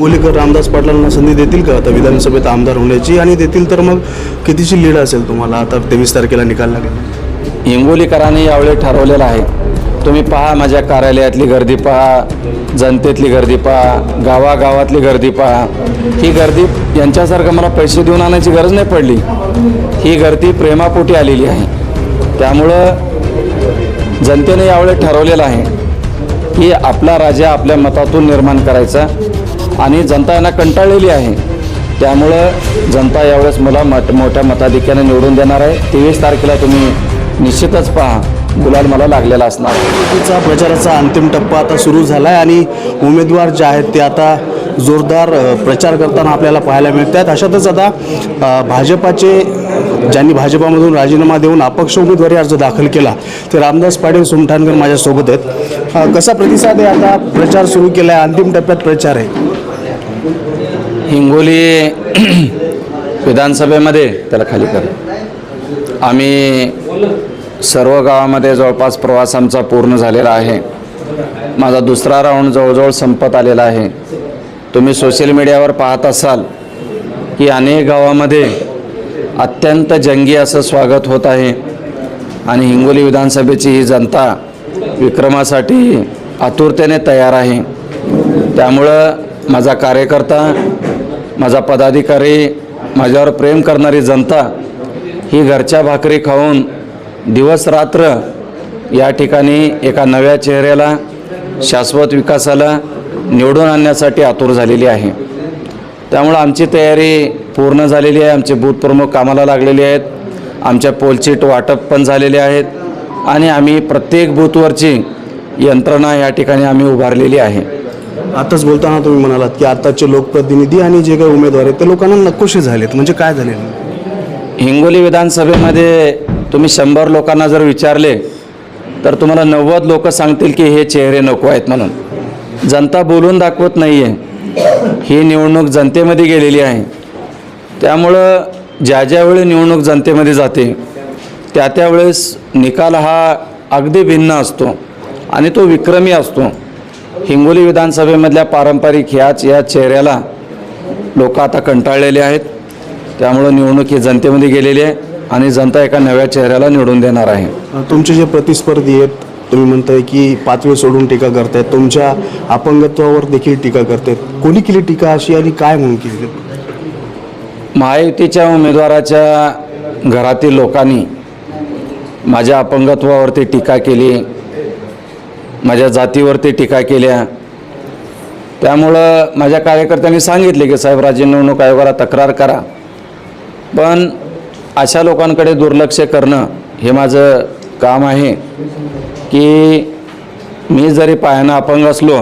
गोलीकर रामदास पाटलांना संधी देतील का? आता विधानसभेत आमदार होण्याची आणि देतील तर मग कितीची लीड असेल तुम्हाला? आता तेवीस तारखेला निकाल लागेल. हिंगोलीकरांनी यावेळी ठरवलेलं आहे तुम्ही पहा माझ्या कार्यालयातली गर्दी पहा जनतेतली गर्दी पहा गावागावातली गर्दी पहा. ही गर्दी यांच्यासारखं मला पैसे देऊन आणायची गरज नाही पडली. ही गर्दी प्रेमापोटी आलेली आहे. त्यामुळं जनतेने यावेळी ठरवलेलं आहे की आपला राजा आपल्या मतातून निर्माण करायचा. आणि जनता यांना कंटाळलेली आहे. त्यामुळं जनता यावेळेस मला मत मोठ्या मताधिक्याने निवडून देणार आहे. तेवीस तारखेला तुम्ही निश्चितच पहा गुलाल मला लागलेला असणार. तिचा प्रचाराचा अंतिम टप्पा आता सुरू झाला आहे आणि उमेदवार जे आहेत ते आता जोरदार प्रचार करताना आपल्याला पाहायला मिळतात अशातच आता भाजपाचे ज्यांनी भाजपामधून राजीनामा देऊन अपक्ष उमेदवारी अर्ज दाखल केला ते रामदास पाटील सुमठाणकर माझ्यासोबत आहेत. कसा प्रतिसाद आहे आता प्रचार सुरू केला आहे अंतिम टप्प्यात प्रचार आहे. हिंगोली विधानसभेमध्ये त्याला खाली कर. आम्ही सर्व गावामध्ये जवळपास प्रवास आमचा पूर्ण झालेला आहे. माझा दुसरा राऊंड जवळजवळ संपत आलेला आहे. तुम्ही सोशल मीडियावर पाहत असाल की अनेक गावामध्ये अत्यंत जंगी असं स्वागत होत आहे आणि हिंगोली विधानसभेची ही जनता विक्रमासाठी आतुरतेने तयार आहे. त्यामुळं माझा कार्यकर्ता माझा पदाधिकारी माझ्यावर प्रेम करणारी जनता ही घरच्या भाकरी खाऊन दिवस रात्र या ठिकाणी एका नव्या चेहऱ्याला शाश्वत विकासाला निवडून आणण्यासाठी आतुर झालेली आहे. त्यामुळं आमची तयारी पूर्ण झालेली आहे आमचे बूथप्रमुख कामाला लागलेले आहेत आमच्या पोलचीट वाटप पण झालेले आहेत आणि आम्ही प्रत्येक बूथवरची यंत्रणा या ठिकाणी आम्ही उभारलेली आहे. आताच बोलताना तुम्ही म्हणालात की आताचे लोकप्रतिनिधी आणि जे काही उमेदवार आहेत ते लोकांना नकोशे झालेत. म्हणजे काय झाले हिंगोली विधानसभेमध्ये तुम्ही शंभर लोकांना जर विचारले तर तुम्हाला नव्वद लोक सांगतील की हे चेहरे नको आहेत म्हणून. जनता बोलून दाखवत नाही आहे ही निवडणूक जनतेमध्ये गेलेली आहे. त्यामुळं ज्या ज्यावेळी निवडणूक जनतेमध्ये जाते त्या त्यावेळेस निकाल हा अगदी भिन्न असतो आणि तो विक्रमी असतो. हिंगोली विधानसभेमधल्या पारंपरिक ह्याच या चेहऱ्याला लोक आता कंटाळलेले आहेत. त्यामुळं निवडणूक ही जनतेमध्ये गेलेली आहे आणि जनता एका नव्या चेहऱ्याला निवडून देणार आहे. तुमचे जे प्रतिस्पर्धी आहेत तुम्ही म्हणताय की पाचवे सोडून टीका करतायत. तुमच्या अपंगत्वावर देखील टीका करतायत. कोणी केली टीका अशी आणि काय म्हणून केली? महायुतीच्या उमेदवाराच्या घरातील लोकांनी माझ्या अपंगत्वावरती टीका केली. माझ्या जातीवरती टीका केल्या. त्यामुळं माझ्या कार्यकर्त्यांनी सांगितले की साहेब राज्य निवडणूक आयोगाला तक्रार करा. पण अशा लोकांकडे दुर्लक्ष करणं हे माझं काम आहे की मी जरी पायानं अपंग असलो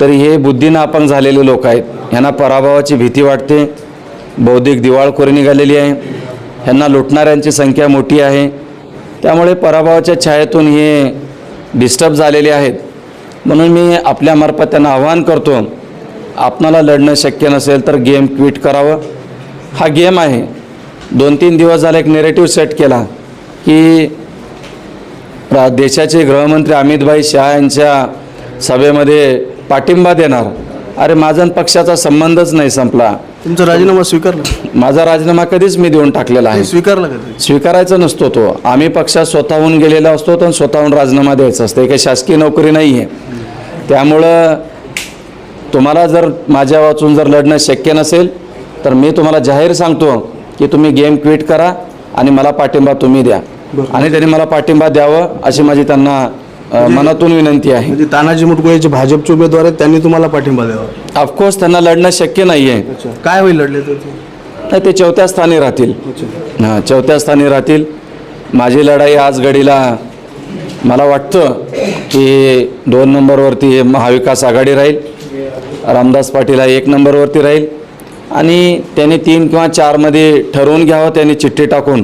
तरी हे बुद्धीनं अपंग झालेले लोक आहेत. ह्यांना पराभवाची भीती वाटते. बौद्धिक दिवाळखोरी निघालेली आहे. ह्यांना लुटणाऱ्यांची संख्या मोठी आहे. त्यामुळे पराभवाच्या छायेतून हे डिस्टर्ब झालेले आहेत. म्हणून मी आपल्यामार्फत त्यांना आवाहन करतो आपणाला लढणं शक्य नसेल तर गेम क्विट करावं. हा गेम आहे. दोन तीन दिवस झाला एक नेरेटिव्ह सेट केला की रा देशाचे गृहमंत्री अमितभाई शहा यांच्या सभेमध्ये पाठिंबा देणार. अरे माझा पक्षाचा संबंधच नाही संपला. तुमचा राजीनामा स्वीकारला? माझा राजीनामा कधीच मी देऊन टाकलेला आहे. स्वीकारला का ते? स्वीकारायचा नसतो तो. आम्ही पक्षात स्वतःहून गेलेला असतो तर स्वतःहून राजीनामा द्यायचा असतो. काही शासकीय नोकरी नाही आहे त्यामुळं तुम्हाला जर माझ्या वाचून जर लढणं शक्य नसेल तर मी तुम्हाला जाहीर सांगतो की तुम्ही गेम क्विट करा आणि मला पाठिंबा तुम्ही द्या. आणि त्यांनी मला पाठिंबा द्यावं अशी माझी त्यांना मनातून विनंती आहे. म्हणजे तानाजी मुटकुळे जे भाजपचे उमेदवार आहेत त्यांनी तुम्हाला पाठिंबा द्यावा. ऑफकोर्स त्यांना लढणं शक्य नाही आहे काय होईल लढले तर ते? नाही ते चौथ्या स्थानी राहतील. हां चौथ्या स्थानी राहतील. माझी लढाई आज घडीला मला वाटतं की दोन नंबरवरती महाविकास आघाडी राहील. रामदास पाटील हा एक नंबरवरती राहील. आणि त्यांनी तीन किंवा चारमध्ये ठरवून घ्यावं त्यांनी चिठ्ठी टाकून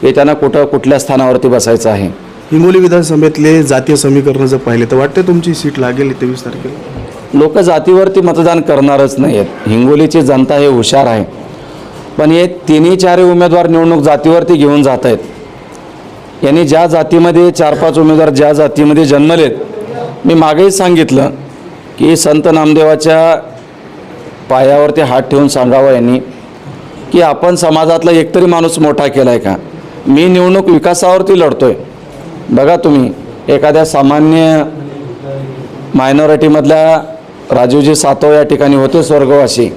की त्यांना कुठं कुठल्या स्थानावरती बसायचं आहे. हिंगोली विधानसभेतले जातीय समीकरण जर पाहिले तर वाटते तुमची सीट लागेल तेवीस तारखेला? लोक जातीवरती मतदान करणारच नाही आहेत हिंगोलीची जनता हे हुशार आहे. पण हे तिन्ही चारही उमेदवार निवडणूक जातीवरती घेऊन जात आहेत यांनी ज्या जातीमध्ये चार पाच उमेदवार ज्या जातीमध्ये जन्मलेत मी मागेही सांगितलं की संत नामदेवाच्या पायावरती हात ठेवून सांगावं यांनी की आपण समाजातला एकतरी माणूस मोठा केला आहे का? मी निवडणूक विकासावरती लढतो आहे बघा तुम्ही एखाद्या सामान्य मायनॉरिटीमधल्या राजीवजी सातव या ठिकाणी होते स्वर्गवासी.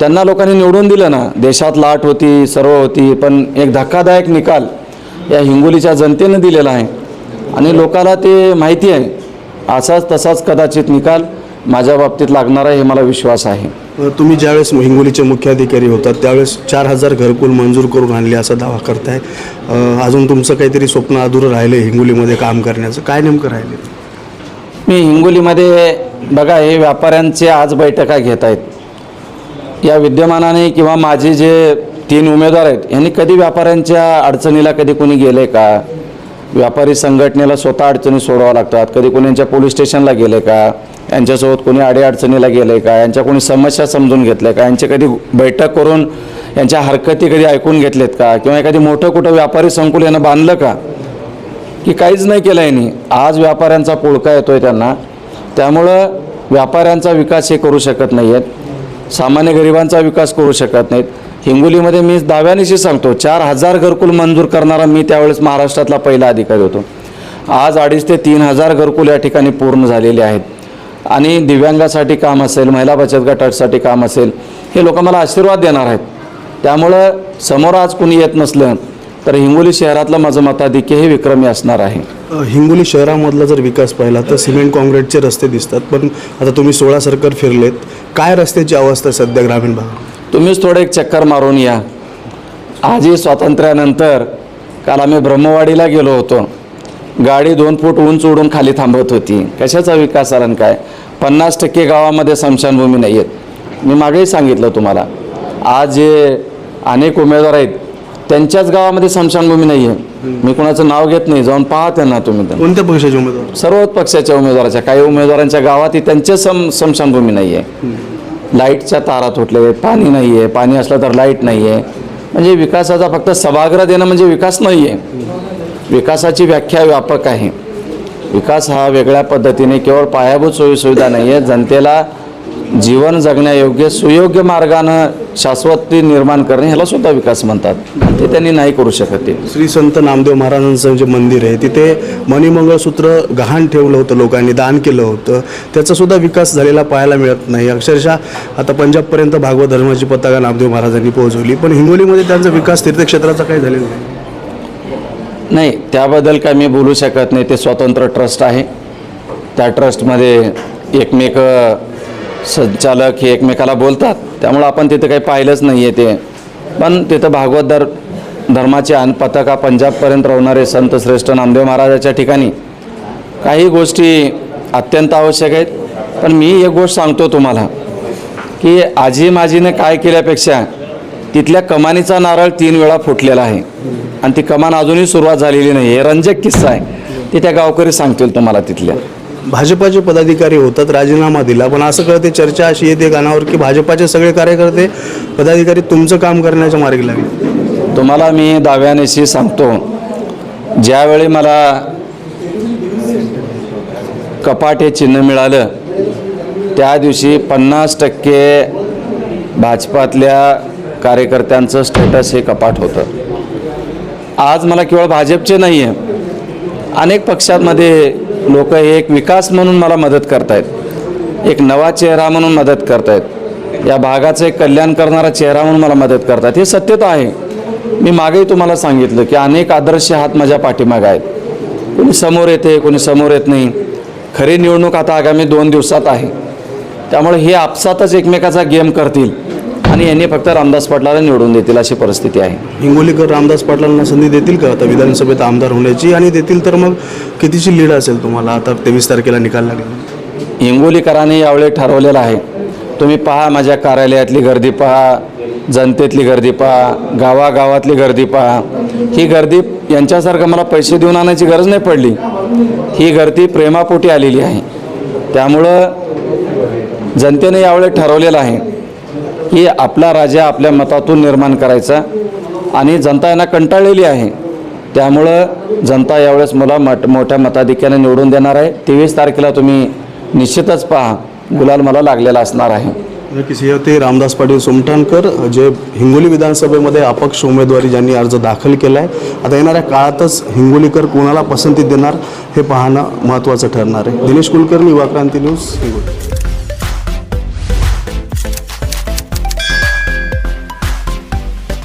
त्यांना लोकांनी निवडून दिलं ना देशात लाट होती सर्व होती पण एक धक्कादायक निकाल या हिंगोलीच्या जनतेनं दिलेला आहे. आणि लोकाला ते माहिती आहे. असाच तसाच कदाचित निकाल माझ्या बाबतीत लागणार आहे हे मला विश्वास आहे. तुम्ही ज्यावेळेस हिंगोलीचे मुख्याधिकारी होतात त्यावेळेस चार हजार घरकुल मंजूर करून आणले असा दावा करताय. अजून तुमचं काहीतरी स्वप्न अधुरं राहिलं हिंगोलीमध्ये काम करण्याचं. काय नेमकं राहिले मी हिंगोलीमध्ये बघा हे व्यापाऱ्यांचे आज बैठका घेत आहेत. या विद्यमानाने किंवा माझे जे तीन उमेदवार आहेत यांनी कधी व्यापाऱ्यांच्या अडचणीला कधी कोणी गेले का? व्यापारी संघटनेला स्वतः अडचणी सोडवावं लागतात. कधी कोणी यांच्या पोलीस स्टेशनला गेले का? यांच्यासोबत कोणी अडीअडचणीला गेलं आहे का? यांच्या कोणी समस्या समजून घेतल्या का? यांची कधी बैठक करून यांच्या हरकती कधी ऐकून घेतलेत का? किंवा एखादी मोठं कुठं व्यापारी संकुल यानं बांधलं का? की काहीच नाही केलं यांनी. आज व्यापाऱ्यांचा पुळका आहे त्यांना. त्यामुळं व्यापाऱ्यांचा विकास हे करू शकत नाही आहेत सामान्य गरिबांचा विकास करू शकत नाहीत. हिंगोलीमध्ये मी दाव्यानिशी सांगतो चार हजार घरकुल मंजूर करणारा मी त्यावेळेस महाराष्ट्रातला पहिला अधिकारी होतो. आज अडीच ते तीन हजार घरकुल या ठिकाणी पूर्ण झालेले आहेत. आणि दिव्यांगासाठी काम असेल महिला बचत गटासाठी काम असेल हे लोक मला आशीर्वाद देणार आहेत. त्यामुळं समोर आज कुणी येत नसलं तर हिंगोली शहरातलं माझं मताधिक्य हे विक्रमी असणार आहे. हिंगोली शहरामधला जर विकास पाहिला तर सिमेंट काँक्रीटचे रस्ते दिसतात पण आता तुम्ही सोळा सर्कल फिरलेत काय रस्त्याची अवस्था सध्या ग्रामीण भागात? तुम्हीच थोडं एक चक्कर मारून या. आजही स्वातंत्र्यानंतर काल आम्ही ब्रह्मवाडीला गेलो होतो. गाडी दोन फूट उंच उडून खाली थांबत होती. कशाचा विकास आणि काय? पन्नास टक्के गावामध्ये स्मशानभूमी नाही आहेत. मी मागेही सांगितलं तुम्हाला. आज जे अनेक उमेदवार आहेत त्यांच्याच गावामध्ये स्मशानभूमी नाही आहे. मी कोणाचं नाव घेत नाही जाऊन पहा त्यांना तुम्ही कोणत्या पक्षाचे उमेदवार? सर्वच पक्षाच्या उमेदवाराच्या काही उमेदवारांच्या गावात त्यांचे सम स्मशानभूमी नाही आहे. लाईटच्या तारा तुटले पाणी नाही आहे पाणी असलं तर लाइट नाही आहे. म्हणजे विकासाचा फक्त सभागृह देणं म्हणजे विकास नाही आहे विकासाची व्याख्या व्यापक आहे. विकास हा वेगळ्या पद्धतीने केवळ पायाभूत सोयीसुविधा नाही आहे जनतेला जीवन जगण्यायोग्य सुयोग्य मार्गानं शाश्वती निर्माण करणे ह्याला सुद्धा विकास म्हणतात. ते त्यांनी नाही करू शकत ते. श्री संत नामदेव महाराजांचं जे मंदिर आहे तिथे मणिमंगळसूत्र गहाण ठेवलं होतं लोकांनी दान केलं होतं. त्याचा सुद्धा विकास झालेला पाहायला मिळत नाही. अक्षरशः आता पंजाबपर्यंत भागवत धर्माची पताका नामदेव महाराजांनी पोहोचवली पण हिंगोलीमध्ये त्यांचा विकास तीर्थक्षेत्राचा काही झालेला नाही. नाही त्याबद्दल काय मी बोलू शकत नाही. ते स्वतंत्र ट्रस्ट आहे. त्या ट्रस्टमध्ये एकमेक संचालक हे एकमेकाला बोलतात. त्यामुळं आपण तिथं काही पाहिलंच नाही आहे ते. पण तिथं भागवत धर धर्माचे अन पताका पंजाबपर्यंत राहणारे संत श्रेष्ठ नामदेव महाराजाच्या ठिकाणी. काही गोष्टी अत्यंत आवश्यक आहेत. पण मी एक गोष्ट सांगतो तुम्हाला की आजी माजीने काय केल्यापेक्षा तिथल्या कमानीचा नारळ तीन वेळा फुटलेला आहे. आणि ती कमान अजूनही सुरुवात झालेली नाही. हे रंजक किस्सा आहे. ते त्या गावकरी सांगतील तुम्हाला तिथल्या. भाजपाचे पदाधिकारी होतात राजीनामा दिला. पण असं कळते चर्चा अशी येते कानावर की भाजपाचे सगळे कार्यकर्ते पदाधिकारी तुमचं काम करण्याच्या मार्गी लागले. तुम्हाला मी दाव्यानेशी सांगतो. ज्यावेळी मला कपाट हे चिन्ह मिळालं त्या दिवशी पन्नास टक्के भाजपातल्या कार्यकर्त्यांचं स्टेटस हे कपाट होतं. आज मला केवळ भाजपचे नाही आहे अनेक पक्षांमध्ये लोक हे एक विकास म्हणून मला मदत करतायत एक नवा चेहरा म्हणून मदत करतायत या भागाचं एक कल्याण करणारा चेहरा म्हणून मला मदत करतात. हे सत्यता आहे. मी मागेही तुम्हाला सांगितलं की अनेक आदर्श हात माझ्या पाठीमागं आहेत. कोणी समोर येते कोणी समोर येत नाही. खरी निवडणूक आता आगामी दोन दिवसात आहे. त्यामुळे हे आपसातच एकमेकाचा गेम करतील. आणि यांनी फक्त रामदास पाटलाला निवडून देतील अशी परिस्थिती आहे. हिंगोलीकर रामदास पाटलांना संधी देतील का? आता विधानसभेत आमदार होण्याची आणि देतील तर मग कितीची लीड असेल तुम्हाला? आता तेवीस तारखेला निकाल लागला. हिंगोलीकरांनी यावेळी ठरवलेलं आहे तुम्ही पहा माझ्या कार्यालयातली गर्दी पहा जनतेतली गर्दी पहा गावागावातली गर्दी पहा. ही गर्दी यांच्यासारखं मला पैसे देऊन आणायची गरज नाही पडली. ही गर्दी प्रेमापोटी आलेली आहे. त्यामुळं जनतेने यावेळी ठरवलेलं आहे की आपला राजा आपल्या मतातून निर्माण करायचा आणि जनता यांना कंटाळलेली आहे. त्यामुळं जनता यावेळेस मला मट मोठ्या मताधिक्याने निवडून देणार आहे. तेवीस तारखेला तुम्ही निश्चितच पहा गुलाल मला लागलेला असणार आहे. ते रामदास पाटील सुमठाणकर जे हिंगोली विधानसभेमध्ये अपक्ष उमेदवारी ज्यांनी अर्ज दाखल केला आहे आता येणाऱ्या काळातच हिंगोलीकर कोणाला पसंती देणार हे पाहणं महत्त्वाचं ठरणार आहे. दिनेश कुलकर्णी युवा क्रांती न्यूज हिंगोली.